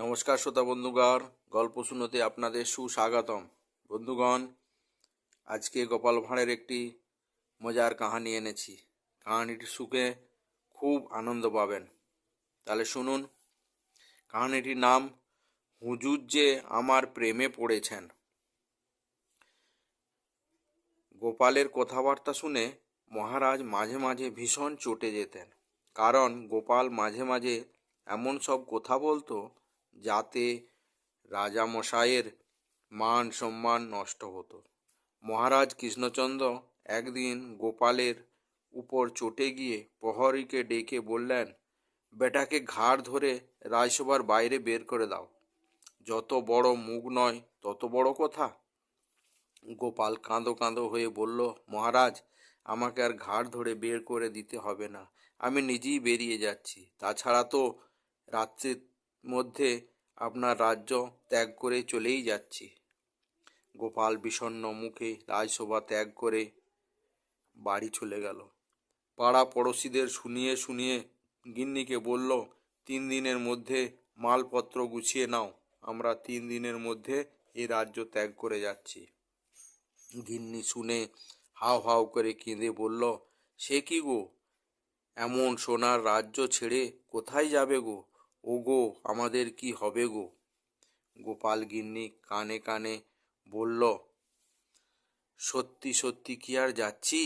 নমস্কার শ্রোতা বন্ধুগণ, গল্প শুনোতে আপনাদের সুস্বাগতম। বন্ধুগণ, আজকে গোপাল ভাঁড়ের একটি মজার কাহানি এনেছি। কাহানিটি শুকে খুব আনন্দ পাবেন। তাহলে শুনুন, কাহানিটির নাম, হুজুর যে আমার প্রেমে পড়েছেন। গোপালের কথাবার্তা শুনে মহারাজ মাঝে মাঝে ভীষণ চটে যেতেন। কারণ গোপাল মাঝে মাঝে এমন সব কথা বলতো যাতে রাজামশাইয়ের মান সম্মান নষ্ট হতো। মহারাজ কৃষ্ণচন্দ্র একদিন গোপালের উপর চটে গিয়ে প্রহরীকে ডেকে বললেন, বেটাকে ঘাড় ধরে রাজসভার বাইরে বের করে দাও। যত বড় মুখ নয়, তত বড় কথা। গোপাল কাঁদো কাঁদো হয়ে বলল, মহারাজ, আমাকে আর ঘাড় ধরে বের করে দিতে হবে না। আমি নিজেই বেরিয়ে যাচ্ছি। তাছাড়া তো রাত্রির মধ্যে আপনার রাজ্য ত্যাগ করে চলেই যাচ্ছি। গোপাল বিষণ্ণ মুখে রাজসভা ত্যাগ করে বাড়ি চলে গেল। পাড়া পড়োশিদের শুনিয়ে শুনিয়ে গিন্নিকে বলল, তিন দিনের মধ্যে মালপত্র গুছিয়ে নাও, আমরা তিন দিনের মধ্যে এই রাজ্য ত্যাগ করে যাচ্ছি। গিন্নি শুনে হাও হাও করে কেঁদে বলল, সে কি গো? এমন সোনার রাজ্য ছেড়ে কোথায় যাবে গো? ও গো আমাদের কি হবে গো? গোপাল গিন্নি কানে কানে বলল, সত্যি সত্যি কি আর যাচ্ছি?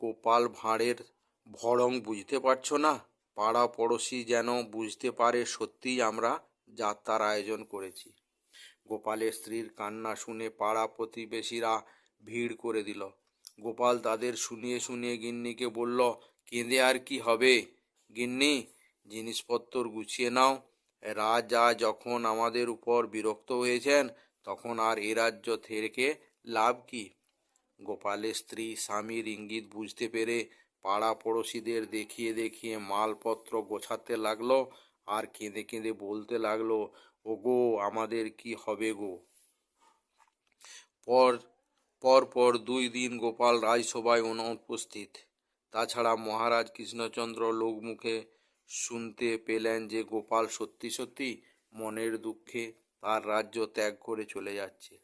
গোপাল ভাঁড়ের ভরং বুঝতে পারছ না? পাড়া পড়োশি যেন বুঝতে পারে সত্যিই আমরা যাত্রার আয়োজন করেছি। গোপালের স্ত্রীর কান্না শুনে পাড়া প্রতিবেশীরা ভিড় করে দিল। গোপাল তাদের শুনিয়ে শুনিয়ে গিন্নিকে বলল, কেঁদে আর কি হবে? গিন্নি জিনিসপত্র গুছিয়ে নাও। রাজা যখন আমাদের উপর বিরক্ত হয়েছেন, তখন আর এ রাজ্য থেকে লাভ কি? গোপালের স্ত্রী স্বামীর ইঙ্গিত বুঝতে পেরে পাড়া পড়োশিদের দেখিয়ে দেখিয়ে মালপত্র গোছাতে লাগল আর কেঁদে কেঁদে বলতে লাগল, ওগো, আমাদের কি হবে গো? পর পর পর দুই দিন গোপাল রাজসভায় অনুপস্থিত। তাছাড়া মহারাজ কৃষ্ণচন্দ্র লোকমুখে শুনতে পেলেন যে গোপাল সত্যি সত্যি মনের দুঃখে তার রাজ্য ত্যাগ করে চলে যাচ্ছে।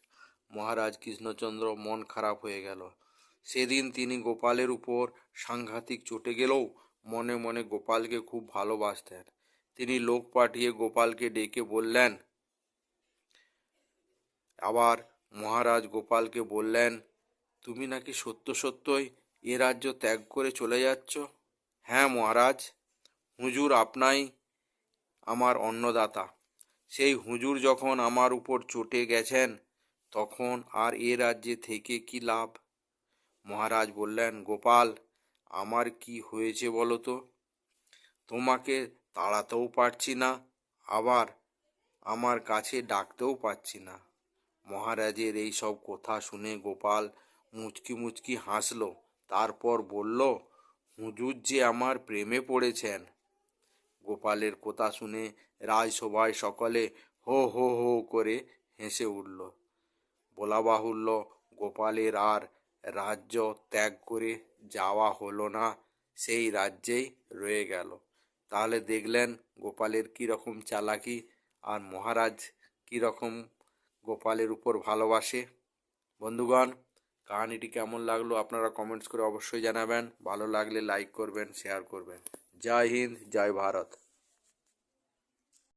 মহারাজ কৃষ্ণচন্দ্র মন খারাপ হয়ে গেল। সেদিন তিনি গোপালের উপর সাংঘাতিক চটে গেলেও মনে মনে গোপালকে খুব ভালোবাসতেন। তিনি লোক পাঠিয়ে গোপালকে ডেকে বললেন, আবার মহারাজ গোপালকে বললেন, তুমি নাকি সত্য সত্যই এ রাজ্য ত্যাগ করে চলে যাচ্ছ? হ্যাঁ মহারাজ। হুজুর আপনাই আমার অন্নদাতা। সেই হুজুর যখন আমার উপর চটে গেছেন, তখন আর এ রাজ্যে থেকে কি লাভ? মহারাজ বললেন, গোপাল, আমার কি হয়েছে বলো তো? তোমাকে তাড়াতেও পারছি না, আবার আমার কাছে ডাকতেও পারছি না। মহারাজের এই সব কথা শুনে গোপাল মুচকি মুচকি হাসলো, তারপর বলল, হুজুর যে আমার প্রেমে পড়েছেন গোপালের কথা শুনে রাজসভায় সকলে হো হো হো করে হেসে উঠল। বলা বাহুল্য গোপালের আর রাজ্য ত্যাগ করে যাওয়া হলো না, সেই রাজ্যেই রয়ে গেল। তাহলে দেখলেন গোপালের কীরকম চালাকি আর মহারাজ কীরকম গোপালের উপর ভালোবাসে। বন্ধুগণ, কাহিনিটি কেমন লাগল আপনারা কমেন্টস করে অবশ্যই জানাবেন। ভালো লাগলে লাইক করবেন, শেয়ার করবেন। जय हिंद जय भारत।